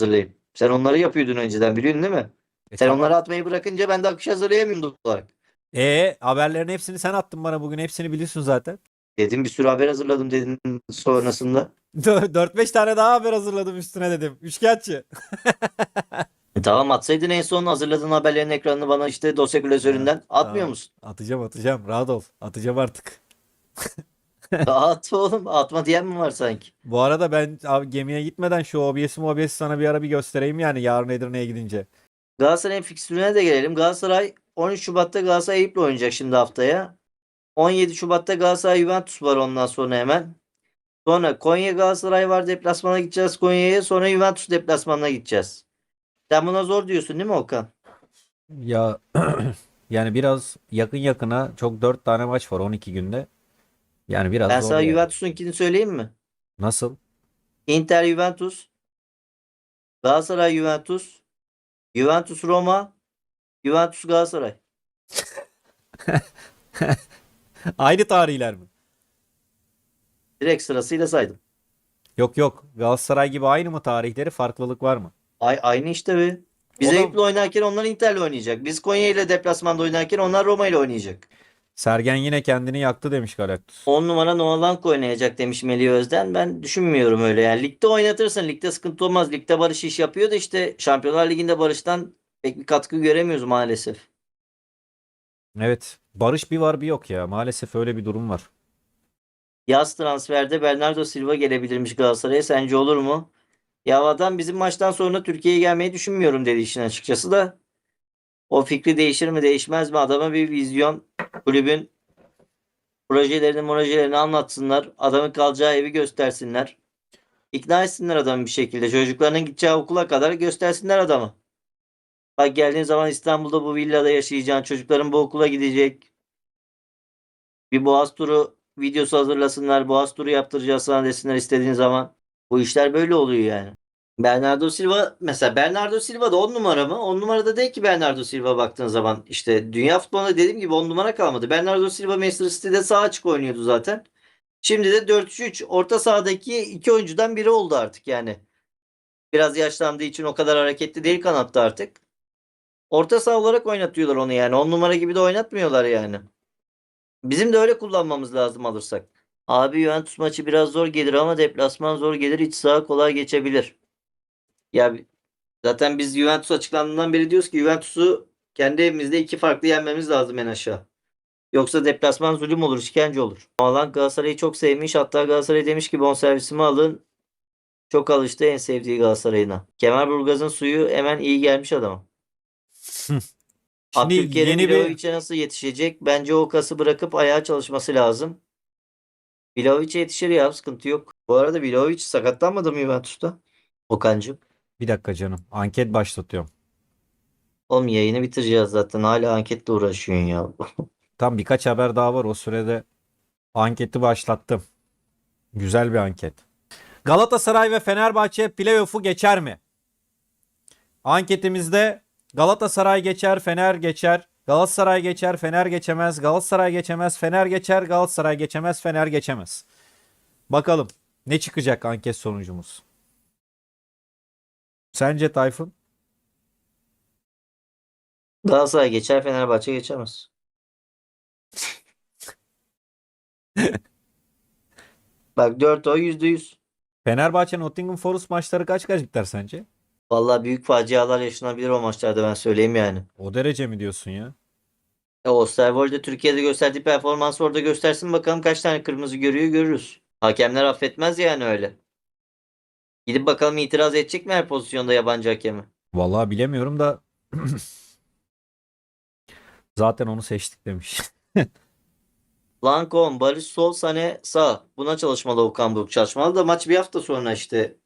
hazırlayayım. Sen onları yapıyordun önceden biliyorsun değil mi? E, Sen tamam. onları atmayı bırakınca ben de akış hazırlayamıyorum doğal olarak. E, haberlerin hepsini sen attın bana bugün. Hepsini biliyorsun zaten. Dedim bir sürü haber hazırladım dedin sonrasında. 4-5 tane daha haber hazırladım üstüne dedim. Üçkağıtçı. E tamam atsaydın en son hazırladığın haberlerin ekranını bana işte dosya klasöründen atmıyor musun? Atacağım atacağım. Rahat ol. Atacağım artık. At oğlum atma diyen mi var sanki? Bu arada ben abi gemiye gitmeden şu OBS'i OBS'i sana bir ara bir göstereyim yani yarın Edirne'ye gidince. Galatasaray'ın fikstürüne de gelelim. Galatasaray 13 Şubat'ta Galatasaray Eyüp'le oynayacak şimdi haftaya. 17 Şubat'ta Galatasaray Juventus var ondan sonra hemen. Sonra Konya Galatasaray var deplasmana gideceğiz Konya'ya. Sonra Juventus deplasmanına gideceğiz. Sen buna zor diyorsun değil mi Okan? Ya yani biraz yakın yakına çok 4 tane maç var 12 günde. Yani biraz Ben zor sana yani. Juventus'unkini söyleyeyim mi? Nasıl? Inter Juventus, Galatasaray Juventus, Juventus Roma, Juventus Galatasaray. Aynı tarihler mi? Direkt sırasıyla saydım. Yok yok. Galatasaray gibi aynı mı tarihleri? Farklılık var mı? Ay, aynı işte be. Biz O da- Eyüp'le oynarken onlar Inter'le oynayacak. Biz Konya ile deplasmanda oynarken onlar Roma ile oynayacak. Sergen yine kendini yaktı demiş Galactus. 10 numara Noalank oynayacak demiş Melih Özden. Ben düşünmüyorum öyle yani. Ligde oynatırsın. Ligde sıkıntı olmaz. Ligde Barış iş yapıyor da işte Şampiyonlar Ligi'nde Barış'tan pek bir katkı göremiyoruz maalesef. Evet. Barış bir var bir yok ya. Maalesef öyle bir durum var. Yaz transferde Bernardo Silva gelebilirmiş Galatasaray'a. Sence olur mu? Ya adam bizim maçtan sonra Türkiye'ye gelmeyi düşünmüyorum dedi işin açıkçası da. O fikri değişir mi değişmez mi? Adama bir vizyon kulübün projelerini projelerini anlatsınlar. Adamın kalacağı evi göstersinler. İkna etsinler adamı bir şekilde. Çocuklarının gideceği okula kadar göstersinler adamı. Bak geldiğin zaman İstanbul'da bu villada yaşayacağın çocukların bu okula gidecek. Bir Boğaz turu videosu hazırlasınlar. Boğaz turu yaptıracağız sana desinler istediğin zaman. Bu işler böyle oluyor yani. Bernardo Silva mesela Bernardo Silva da 10 numara mı? 10 numarada değil ki Bernardo Silva baktığın zaman. işte dünya futbolunda dediğim gibi 10 numara kalmadı. Bernardo Silva Manchester City'de sağ açık oynuyordu zaten. Şimdi de 4-3-3 orta sahadaki iki oyuncudan biri oldu artık yani. Biraz yaşlandığı için o kadar hareketli değil kanatta artık. Orta saha olarak oynatıyorlar onu yani. 10 numara gibi de oynatmıyorlar yani. Bizim de öyle kullanmamız lazım alırsak. Abi Juventus maçı biraz zor gelir ama deplasman zor gelir. İç saha kolay geçebilir. Ya zaten biz Juventus açıklandığından beri diyoruz ki Juventus'u kendi evimizde iki farklı yenmemiz lazım en aşağı. Yoksa deplasman zulüm olur, işkence olur. Alan Galatasaray'ı çok sevmiş. Hatta Galatasaray demiş ki bonservisimi alın. Çok alıştı en sevdiği Galatasaray'ına. Kemalburgaz'ın suyu hemen iyi gelmiş adama. Şimdi Abdülkerim yeni bir nasıl yetişecek? Bence o kası bırakıp ayağa çalışması lazım. Vlahovic'e yetişir ya sıkıntı yok. Bu arada Vlahovic sakatlanmadı mı Juventus'ta? Okan'cığım. Bir dakika canım. Anket başlatıyorum. Oğlum yayını bitireceğiz zaten. Hala anketle uğraşıyorsun ya. Tam birkaç haber daha var. O sürede anketi başlattım. Güzel bir anket. Galatasaray ve Fenerbahçe playoff'u geçer mi? Anketimizde Galatasaray geçer, Fener geçer. Galatasaray geçer, Fener geçemez. Galatasaray geçemez, Fener geçer. Galatasaray geçemez, Fener geçemez. Bakalım ne çıkacak anket sonucumuz? Sence Tayfun? Galatasaray geçer Fenerbahçe geçemez. Bak 4 o %100. Fenerbahçe Nottingham Forest maçları kaç kaç biter sence? Vallahi büyük facialar yaşanabilir o maçlarda ben söyleyeyim yani. O derece mi diyorsun ya? E, Osterwolde Türkiye'de gösterdiği performansı orada göstersin bakalım kaç tane kırmızı görüyor görürüz. Hakemler affetmez yani öyle. Gidip bakalım itiraz edecek mi her pozisyonda yabancı hakemi? Vallahi bilemiyorum da zaten onu seçtik demiş. Lankon, Barış sol, Sane sağ. Buna çalışmalı Okan Buruk çalışmalı da maç bir hafta sonra işte